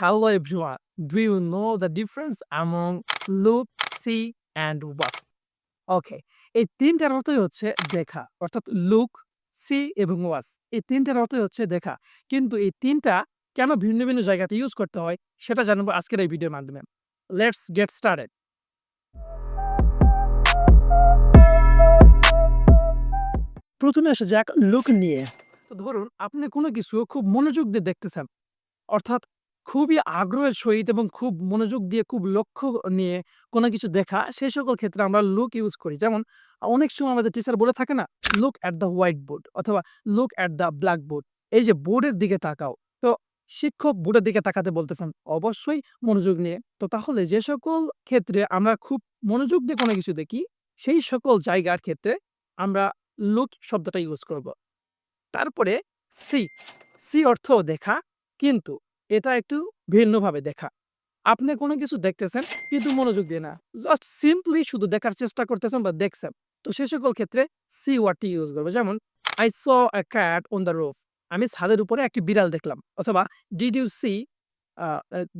Hello everyone. Do you know the difference among look, see and watch? ওকে। এই ৩ টার অর্থই হচ্ছে দেখা। অর্থাৎ লুক, সি এবং ওয়াচ। এই ৩ টার অর্থই হচ্ছে দেখা। কিন্তু এই ৩ টা কেন ভিন্ন, ভিন্ন জায়গাতে ইউজ করতে হয় সেটা জানাব আজকের এই ভিডিওর মাধ্যমে। Let's get started. প্রথমে আসা যাক লুক নিয়ে। তো ধরুন আপনি কোনো কিছু খুব মনোযোগ দিয়ে দেখতেছেন। অর্থাৎ খুবই আগ্রহের সহিত এবং খুব মনোযোগ দিয়ে খুব লক্ষ্য নিয়ে কোনো কিছু দেখা সেই সকল ক্ষেত্রে আমরা লুক ইউজ করি। যেমন অনেক সময় আমাদের টিচার বলে থাকে না? Look at the white board অথবা look at the black board. এই যে বোর্ডের দিকে তাকাও। তো শিক্ষক বোর্ডের দিকে তাকাতে বলতেছেন। অবশ্যই মনোযোগ নিয়ে। তো তাহলে যে সকল ক্ষেত্রে আমরা খুব মনোযোগ দিয়ে কোনো কিছু দেখি সেই সকল জায়গার ক্ষেত্রে আমরা লুক শব্দটা ইউজ করব। তারপরে সি, সি অর্থ দেখা কিন্তু এটা একটু ভিন্নভাবে দেখা। আপনি কোনো কিছু দেখতেছেন, কিন্তু মনোযোগ দিয়ে না। জাস্ট সিম্পলি শুধু দেখার চেষ্টা করতেছেন বা দেখছেন। তো সে সকল ক্ষেত্রে সি ওয়ার্ডটি ইউজ করব। যেমন I a cat on the roof. আমি ছাদের উপরে একটি বিড়াল দেখলাম। অথবা did you see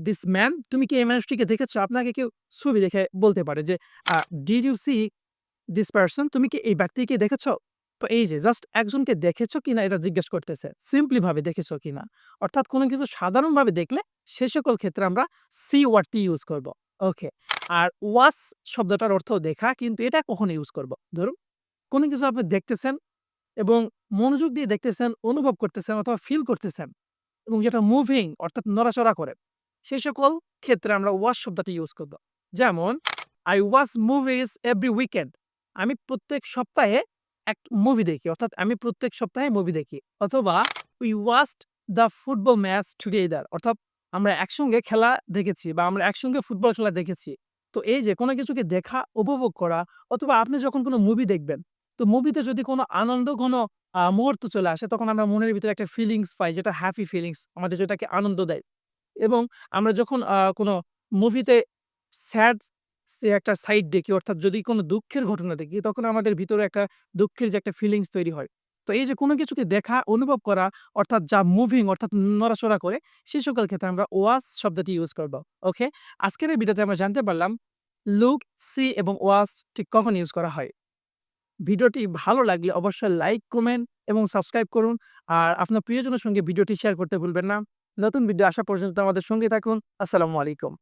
this man? তুমি কি এই মানুষটিকে দেখেছ? আপনাকে কেউ ছবি দেখে বলতে পারে যে did you see this person? তুমি কি এই ব্যক্তিকে দেখেছ? তো এই যে জাস্ট একজনকে দেখেছ কিনা এটা জিজ্ঞেস করতেছে। সিম্পলি ভাবে দেখেছ কিনা। অর্থাৎ কোনো কিছু সাধারণভাবে দেখলে সে সকল ক্ষেত্রে আমরা সি ওয়ার্ডটি ইউজ করব। ওকে। আর ওয়াচ শব্দটার অর্থ দেখা কিন্তু এটা কখন ইউজ করব? ধরুন কোনো কিছু আপনি দেখতেছেন এবং মনোযোগ দিয়ে দেখতেছেন, অনুভব করতেছেন অথবা ফিল করতেছেন এবং যেটা মুভিং অর্থাৎ নড়াচড়া করে। সেই সকল ক্ষেত্রে আমরা ওয়াচ শব্দটি ইউজ করব। যেমন I watch movies every weekend. আমি প্রত্যেক সপ্তাহে এক মুভি দেখি। অর্থাৎ আমি প্রত্যেক সপ্তাহে মুভি দেখি। অথবা we watched the football match together. অর্থাৎ আমরা একসঙ্গে খেলা দেখেছি বা আমরা একসঙ্গে ফুটবল খেলা দেখেছি। তো এই যে কোনো কিছুকে দেখা, উপভোগ করা অথবা আপনি যখন কোনো মুভি দেখবেন, তো মুভিতে যদি কোনো আনন্দ কোনো মুহূর্ত চলে আসে তখন আমরা মনের ভিতরে একটা ফিলিংস পাই যেটা হ্যাপি ফিলিংস আমাদের যেটাকে আনন্দ দেয়। এবং আমরা যখন কোনো মুভিতে স্যাড সে একটা সাইড দেখি অর্থাৎ যদি কোনো দুঃখের ঘটনা দেখি তখন আমাদের ভিতরে একটা দুঃখের যে একটা ফিলিংস তৈরি হয়। তো এই যে কোনো কিছুকে দেখা, অনুভব করা অর্থাৎ যা মুভিং অর্থাৎ নড়াচড়া করে সে সকল ক্ষেত্রে আমরা ওয়াচ শব্দটি ইউজ করব। ওকে। আজকের এই ভিডিওতে আমরা জানতে পারলাম লুক, সি এবং ওয়াচ ঠিক কখন ইউজ করা হয়। ভিডিওটি ভালো লাগলে অবশ্যই লাইক, কমেন্ট এবং সাবস্ক্রাইব করুন। আর আপনার প্রিয়জনের সঙ্গে ভিডিওটি শেয়ার করতে ভুলবেন না। নতুন ভিডিও আসা পর্যন্ত আমাদের সঙ্গে থাকুন। আসসালামু আলাইকুম।